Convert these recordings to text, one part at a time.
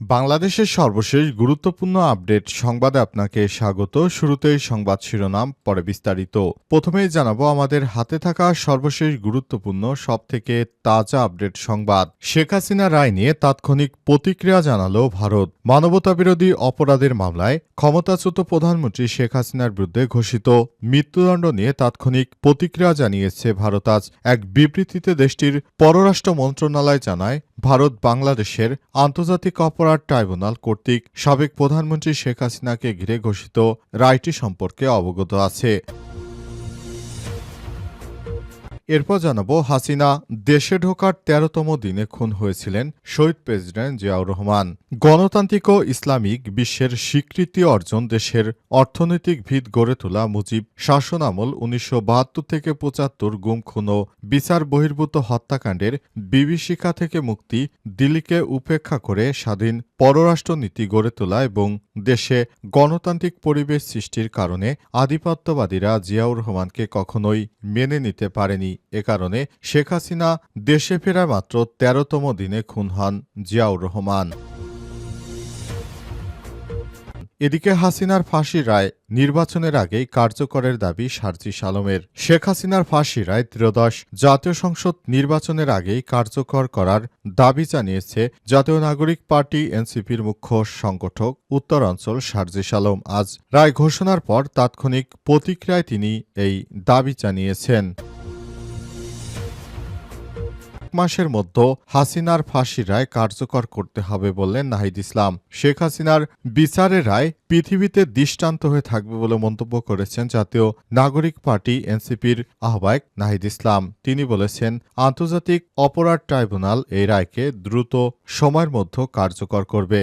বাংলাদেশের সর্বশেষ গুরুত্বপূর্ণ আপডেট সংবাদে আপনাকে স্বাগত। শুরুতেই সংবাদ শিরোনাম, পরে বিস্তারিত। প্রথমেই জানাব, আমাদের হাতে থাকা সর্বশেষ গুরুত্বপূর্ণ, সবথেকে তাজা আপডেট সংবাদ। শেখ হাসিনা রায় নিয়ে তাৎক্ষণিক প্রতিক্রিয়া জানালো ভারত। মানবতাবিরোধী অপরাধের মামলায় ক্ষমতাচ্যুত প্রধানমন্ত্রী শেখ হাসিনার বিরুদ্ধে ঘোষিত মৃত্যুদণ্ড নিয়ে তাৎক্ষণিক প্রতিক্রিয়া জানিয়েছে ভারত। আজ এক বিবৃতিতে দেশটির পররাষ্ট্র মন্ত্রণালয় জানায় ভারত বাংলাদেশের আন্তর্জাতিক অপরাধ ট্রাইব্যুনাল কর্তৃক সাবেক প্রধানমন্ত্রী শেখ হাসিনাকে ঘিরে ঘোষিত রায়টি সম্পর্কে অবগত আছে। এরপর জানাব, হাসিনা দেশে ঢোকার তেরোতম দিনে খুন হয়েছিলেন শহীদ প্রেসিডেন্ট জিয়াউর রহমান। গণতান্ত্রিক ও ইসলামিক বিশ্বের স্বীকৃতি অর্জন দেশের অর্থনৈতিক ভিত গড়ে তোলা মুজিব শাসন আমল উনিশশো থেকে পঁচাত্তর গুম, খুন ও বিচার বহির্ভূত হত্যাকাণ্ডের বিভীষিকা থেকে মুক্তি দিল্লিকে উপেক্ষা করে স্বাধীন পররাষ্ট্রনীতি গড়ে তোলা এবং দেশে গণতান্ত্রিক পরিবেশ সৃষ্টির কারণে আধিপত্যবাদীরা জিয়াউর রহমানকে কখনোই মেনে নিতে পারেনি। এ কারণে শেখ হাসিনা দেশে ফেরার মাত্র তেরোতম দিনে খুন হন জিয়াউর রহমান। এদিকে হাসিনার ফাঁসির রায় নির্বাচনের আগেই কার্যকরের দাবি সার্জিস আলমের শেখ হাসিনার ফাঁসি রায় ত্রয়োদশ জাতীয় সংসদ নির্বাচনের আগেই কার্যকর করার দাবি জানিয়েছে জাতীয় নাগরিক পার্টি এনসিপির মুখ্য সংগঠক উত্তরাঞ্চল সার্জিস আলম আজ রায় ঘোষণার পর তাৎক্ষণিক প্রতিক্রিয়ায় তিনি এই দাবি জানিয়েছেন। মাসের মধ্যে হাসিনার ফাঁসির রায় কার্যকর করতে হবে বললেন নাহিদ ইসলাম। শেখ হাসিনার বিচারের রায় পৃথিবীতে দৃষ্টান্ত হয়ে থাকবে বলে মন্তব্য করেছেন জাতীয় নাগরিক পার্টি এনসিপির আহ্বায়ক নাহিদ ইসলাম। তিনি বলেছেন, আন্তর্জাতিক অপরাধ ট্রাইব্যুনাল এই রায়কে দ্রুত সময়ের মধ্যে কার্যকর করবে।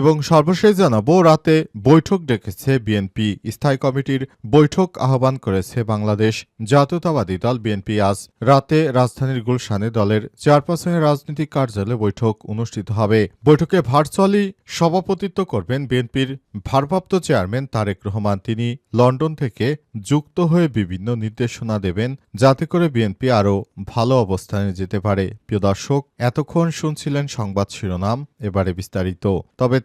এবং সর্বশেষ জানাব, রাতে বৈঠক ডেকেছে বিএনপি। স্থায়ী কমিটির বৈঠক আহ্বান করেছে বাংলাদেশ জাতীয়তাবাদী দল বিএনপি। আজ রাতে রাজধানীর গুলশানে দলের চেয়ারপারসনের রাজনৈতিক কার্যালয়ে বৈঠক অনুষ্ঠিত হবে। বৈঠকে ভার্চুয়ালি সভাপতিত্ব করবেন বিএনপির ভারপ্রাপ্ত চেয়ারম্যান তারেক রহমান। তিনি লন্ডন থেকে যুক্ত হয়ে বিভিন্ন নির্দেশনা দেবেন যাতে করে বিএনপি আরও ভালো অবস্থানে যেতে পারে। প্রিয় দর্শক, এতক্ষণ শুনছিলেন সংবাদ শিরোনাম, এবারে বিস্তারিত। তবে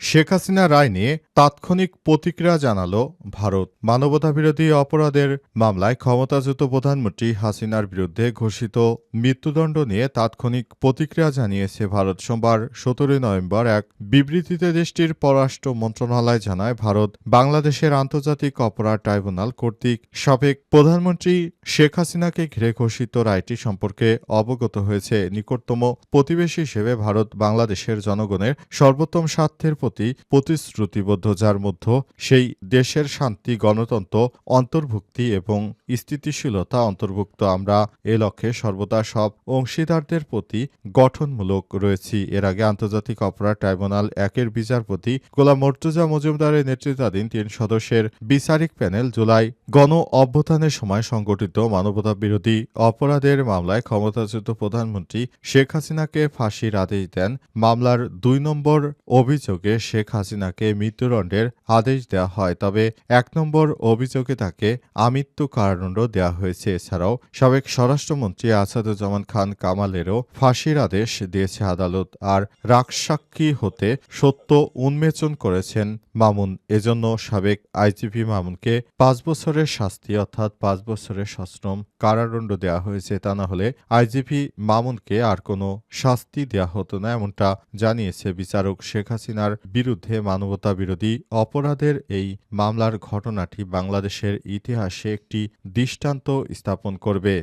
শেখ হাসিনা রায় নিয়ে তাৎক্ষণিক প্রতিক্রিয়া জানালো ভারত। মানবতাবিরোধী অপরাধের মামলায় ক্ষমতাচ্যুত প্রধানমন্ত্রী হাসিনার বিরুদ্ধে ঘোষিত মৃত্যুদণ্ড নিয়ে তাৎক্ষণিক প্রতিক্রিয়া জানিয়েছে ভারত। সোমবার, সতেরোই নভেম্বর এক বিবৃতিতে দেশটির পররাষ্ট্র মন্ত্রণালয় জানায়, ভারত বাংলাদেশের আন্তর্জাতিক অপরাধ ট্রাইব্যুনাল কর্তৃক সাবেক প্রধানমন্ত্রী শেখ হাসিনাকে ঘিরে ঘোষিত রায়টি সম্পর্কে অবগত হয়েছে। নিকটতম প্রতিবেশী হিসেবে ভারত বাংলাদেশের জনগণের সর্বোত্তম স্বার্থের প্রতি প্রতিশ্রুতিবদ্ধ, যার মধ্যে সেই দেশের শান্তি, গণতন্ত্র, অন্তর্ভুক্তি এবং স্থিতিশীলতা অন্তর্ভুক্ত আমরা এ লক্ষ্যে সর্বদা সব অংশীদারদের প্রতি গঠনমূলক রয়েছি। এর আগে আন্তর্জাতিক অপরাধ ট্রাইব্যুনাল একের বিচারপতি গোলাম মর্তুজা মজুমদারের নেতৃত্বাধীন তিন সদস্যের বিচারিক প্যানেল জুলাই গণ অভ্যুত্থানের সময় সংগঠিত মানবতা বিরোধী অপরাধের মামলায় ক্ষমতাচ্যুত প্রধানমন্ত্রী শেখ হাসিনাকে ফাঁসির আদেশ দেন। মামলার দুই নম্বর অভিযোগে শেখ হাসিনাকে মৃত্যুদণ্ডের আদেশ দেওয়া হয়। তবে এক নম্বর অভিযোগে তাকে আমৃত্যু কারাদণ্ড দেওয়া হয়েছে। এছাড়াও সাবেক স্বরাষ্ট্রমন্ত্রী আসাদুজ্জামান খান কামালেরও ফাঁসির আদেশ দিয়েছে আদালত আর রাগসাক্ষী হতে সত্য উন্মেচন করেছেন মামুন। এজন্য সাবেক আইজিপি মামুনকে পাঁচ বছরের শাস্তি অর্থাৎ পাঁচ বছরের সশ্রম কারাদণ্ড দেওয়া হয়েছে। তা না হলে আইজিপি মামুনকে আর কোনো শাস্তি দেওয়া হতো না, এমনটা জানিয়েছে বিচারক শেখ হাসিনার বিরুদ্ধে মানবতা বিরোধী অপরাধের এই মামলার ঘটনাটি বাংলাদেশের ইতিহাসে একটি দৃষ্টান্ত স্থাপন করবে।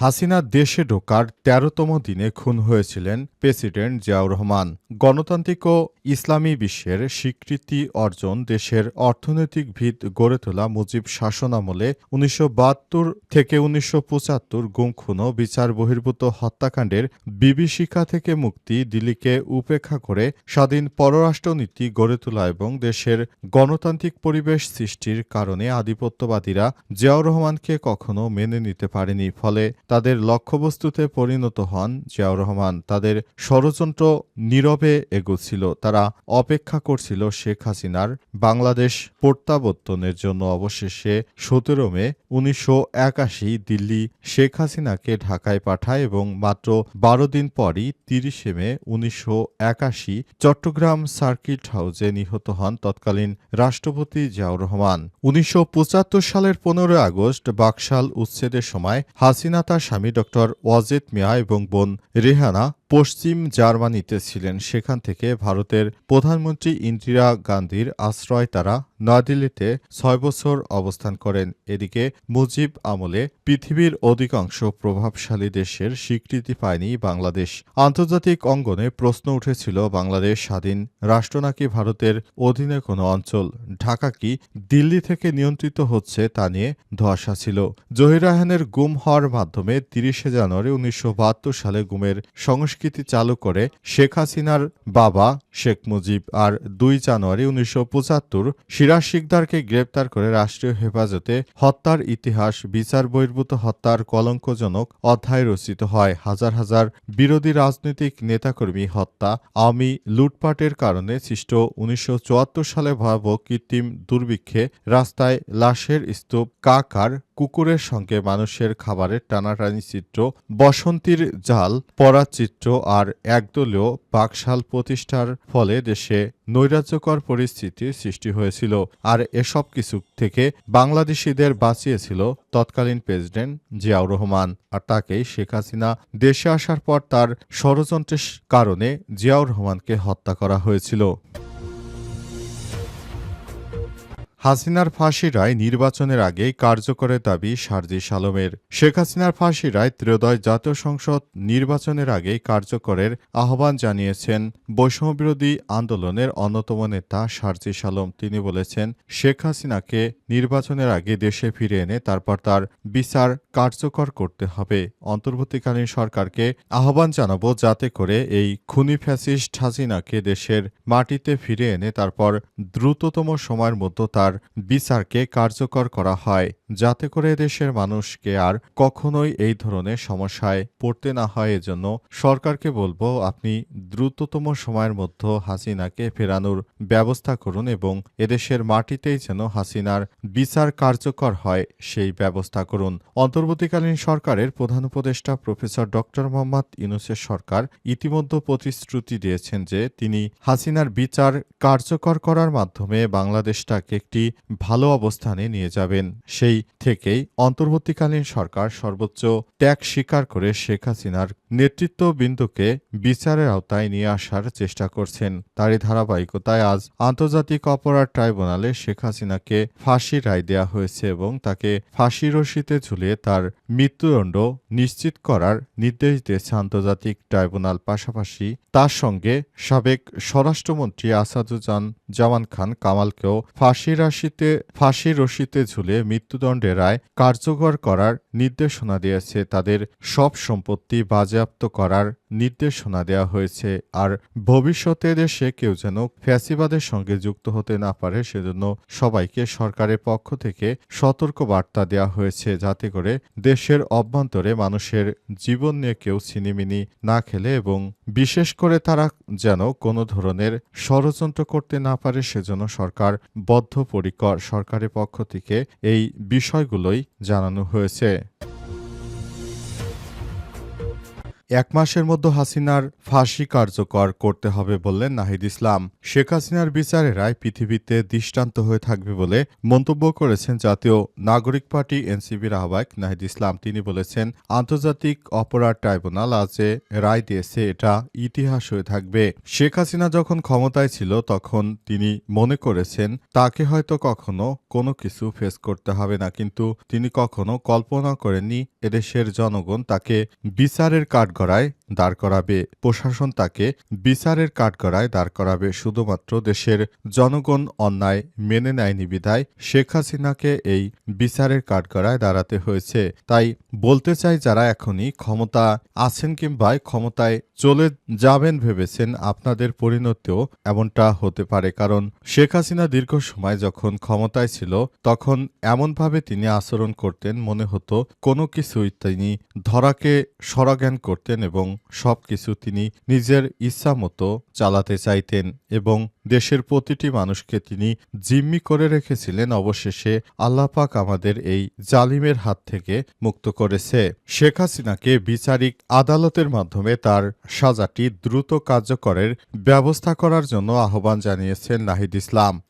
হাসিনা দেশে ঢোকার তেরোতম দিনে খুন হয়েছিলেন প্রেসিডেন্ট জিয়াউর রহমান। গণতান্ত্রিক ও ইসলামী বিশ্বের স্বীকৃতি অর্জন দেশের অর্থনৈতিক ভিত গড়ে তোলা মুজিব শাসনামলে উনিশশো বাহাত্তর থেকে উনিশশো পঁচাত্তর গুম খুন বিচার বহির্ভূত হত্যাকাণ্ডের বিভীষিকা থেকে মুক্তি দিল্লিকে উপেক্ষা করে স্বাধীন পররাষ্ট্রনীতি গড়ে তোলা এবং দেশের গণতান্ত্রিক পরিবেশ সৃষ্টির কারণে আধিপত্যবাদীরা জিয়াউর রহমানকে কখনো মেনে নিতে পারেনি। ফলে তাদের লক্ষ্যবস্তুতে পরিণত হন জিয়াউর রহমান। তাদের ষড়যন্ত্র নীরবে এগোচ্ছিল। তারা অপেক্ষা করছিল শেখ হাসিনার বাংলাদেশ প্রত্যাবর্তনের জন্য। অবশেষে সতেরো মে উনিশশো একাশি দিল্লি শেখ হাসিনাকে ঢাকায় পাঠায় এবং মাত্র বারো দিন পরই তিরিশে মে উনিশশো একাশি চট্টগ্রাম সার্কিট হাউসে নিহত হন তৎকালীন রাষ্ট্রপতি জিয়াউর রহমান। উনিশশো পঁচাত্তর সালের পনেরোই আগস্ট বাকশাল উচ্ছেদের সময় হাসিনা তার স্বামী ডক্টর ওয়াজেদ মিয়া এবং বোন রেহানা পশ্চিম জার্মানিতে ছিলেন। সেখান থেকে ভারতের প্রধানমন্ত্রী ইন্দিরা গান্ধীর আশ্রয় তারা নয়াদিল্লিতে ছয় বছর অবস্থান করেন। এদিকে মুজিব আমলে পৃথিবীর অধিকাংশ প্রভাবশালী দেশের স্বীকৃতি পায়নি বাংলাদেশ। আন্তর্জাতিক অঙ্গনে প্রশ্ন উঠেছিল, বাংলাদেশ স্বাধীন রাষ্ট্র নাকি ভারতের অধীনে কোনো অঞ্চল? ঢাকা কি দিল্লি থেকে নিয়ন্ত্রিত হচ্ছে তা নিয়ে ধোয়াশা ছিল। জহির রায়হানের গুম হওয়ার মাধ্যমে তিরিশে জানুয়ারি উনিশশো বাহাত্তর সালে গুমের সংস্কৃতি চালু করে শেখ হাসিনার বাবা শেখ মুজিব আর দুই জানুয়ারি উনিশশো পঁচাত্তর সিরাজ শিকদারকে গ্রেপ্তার করে রাষ্ট্রীয় হেফাজতে হত্যার ইতিহাস, বিচার বহির্ভূত হত্যার কলঙ্কজনক অধ্যায় রচিত হয়। হাজার হাজার বিরোধী রাজনৈতিক নেতাকর্মী হত্যা, আওয়ামী লুটপাটের কারণে সৃষ্ট উনিশশো চুয়াত্তর সালে ভয়াবহ কৃত্রিম দুর্ভিক্ষে রাস্তায় লাশের স্তূপ, কাকার কুকুরের সঙ্গে মানুষের খাবারের টানাটানি চিত্র, বসন্তীর জাল পরা চিত্র আর একদলীয় বাকশাল প্রতিষ্ঠার ফলে দেশে নৈরাজ্যকর পরিস্থিতির সৃষ্টি হয়েছিল। আর এসব কিছু থেকে বাংলাদেশিদের বাঁচিয়েছিল তৎকালীন প্রেসিডেন্ট জিয়াউর রহমান। আর তাকেই শেখ হাসিনা দেশে আসার পর তার ষড়যন্ত্রের কারণে জিয়াউর রহমানকে হত্যা করা হয়েছিল। হাসিনার ফাঁসি রায় নির্বাচনের আগেই কার্যকরের দাবি সারজিস আলমের শেখ হাসিনার ফাঁসি রায় ত্রয়োদশ জাতীয় সংসদ নির্বাচনের আগেই কার্যকরের আহ্বান জানিয়েছেন বৈষম্যবিরোধী আন্দোলনের অন্যতম নেতা সারজিস আলম তিনি বলেছেন, শেখ হাসিনাকে নির্বাচনের আগে দেশে ফিরে এনে তারপর তার বিচার কার্যকর করতে হবে। অন্তর্বর্তীকালীন সরকারকে আহ্বান জানাব যাতে করে এই খুনি ফ্যাসিস্ট হাসিনাকে দেশের মাটিতে ফিরে এনে তারপর দ্রুততম সময়ের মধ্যে তার বিচারকে কার্যকর করা হয়, যাতে করে দেশের মানুষকে আর কখনোই এই ধরনের সমস্যায় পড়তে না হয়। এজন্য সরকারকে বলব, আপনি দ্রুততম সময়ের মধ্যে হাসিনাকে ফেরানোর ব্যবস্থা করুন এবং এদেশের মাটিতেই যেন হাসিনার বিচার কার্যকর হয়, সেই ব্যবস্থা করুন। অন্তর্বর্তীকালীন সরকারের প্রধান উপদেষ্টা প্রফেসর ডক্টর মোহাম্মদ ইউনুসের সরকার ইতিমধ্যে প্রতিশ্রুতি দিয়েছেন যে তিনি হাসিনার বিচার কার্যকর করার মাধ্যমে বাংলাদেশটাকে একটি ভালো অবস্থানে নিয়ে যাবেন। সেই থেকেই অন্তর্বর্তীকালীন সরকার সর্বোচ্চ ত্যাগ স্বীকার করে শেখ হাসিনার নেতৃত্ববৃন্দকে বিচারের আওতায় নিয়ে আসার চেষ্টা করছেন। তারই ধারাবাহিকতায় আজ আন্তর্জাতিক অপরাধ ট্রাইব্যুনালে শেখ হাসিনাকে ফাঁসি রায় দেওয়া হয়েছে এবং তাকে ফাঁসি রশিতে ঝুলিয়ে তার মৃত্যুদণ্ড নিশ্চিত করার নির্দেশ দিয়েছে আন্তর্জাতিক ট্রাইব্যুনাল। পাশাপাশি তার সঙ্গে সাবেক স্বরাষ্ট্রমন্ত্রী আসাদুজ্জান জামান খান কামালকেও ফাঁসি রাশিতে ফাঁসি রশিতে ঝুলে মৃত্যুদণ্ডের রায় কার্যকর করার নির্দেশনা দিয়েছে তাদের সব সম্পত্তি বাজেয়াপ্ত করার নির্দেশনা দেওয়া হয়েছে। আর ভবিষ্যতে দেশে কেউ যেন ফ্যাসিবাদের সঙ্গে যুক্ত হতে না পারে সেজন্য সবাইকে সরকারের পক্ষ থেকে সতর্ক বার্তা দেওয়া হয়েছে যাতে করে দেশের অভ্যন্তরে মানুষের জীবন নিয়ে কেউ ছিনিমিনি না খেলে এবং বিশেষ করে তারা যেন কোনো ধরনের ষড়যন্ত্র করতে না পারে সেজন্য সরকার বদ্ধপরিকর সরকারের পক্ষ থেকে এই বিষয়গুলোই জানানো হয়েছে। এক মাসের মধ্যে হাসিনার ফাঁসি কার্যকর করতে হবে বললেন নাহিদ ইসলাম। শেখ হাসিনার বিচারে রায় পৃথিবীতে দৃষ্টান্ত হয়ে থাকবে বলে মন্তব্য করেছেন জাতীয় নাগরিক পার্টি এনসিবির আহ্বায়ক নাহিদ ইসলাম। তিনি বলেছেন, আন্তর্জাতিক অপরাধ ট্রাইব্যুনাল আজ রায় দিয়েছে, এটা ইতিহাস হয়ে থাকবে। শেখ হাসিনা যখন ক্ষমতায় ছিল, তখন তিনি মনে করেছেন, তাকে হয়তো কখনো কোনো কিছু ফেস করতে হবে না, কিন্তু তিনি কখনো কল্পনা করেননি এদেশের জনগণ তাকে বিচারের কাঠগড়ায় দাঁড় করাবে। প্রশাসন তাকে বিচারের কাঠগড়ায় দাঁড় করাবে। শুধুমাত্র দেশের জনগণ অন্যায় মেনে নেয়নি বিধায় শেখ হাসিনাকে এই বিচারের কাঠগড়ায় দাঁড়াতে হয়েছে। তাই বলতে চাই, যারা এখনই ক্ষমতা আছেন কিংবা ক্ষমতায় চলে যাবেন ভেবেছেন, আপনাদের পরিণতিও এমনটা হতে পারে। কারণ শেখ হাসিনা দীর্ঘ সময় যখন ক্ষমতায় ছিল, তখন এমনভাবে তিনি আচরণ করতেন, মনে হতো কোনো কিছুই তিনি ধরাকে সরাজ্ঞান করতেন এবং সবকিছু তিনি নিজের ইচ্ছা মতো চালাতে চাইতেন এবং দেশের প্রতিটি মানুষকে তিনি জিম্মি করে রেখেছিলেন। অবশেষে আল্লাপাক আমাদের এই জালিমের হাত থেকে মুক্ত করেছে। শেখ হাসিনাকে বিচারিক আদালতের মাধ্যমে তার সাজাটি দ্রুত কার্যকরের ব্যবস্থা করার জন্য আহ্বান জানিয়েছেন নাহিদ ইসলাম।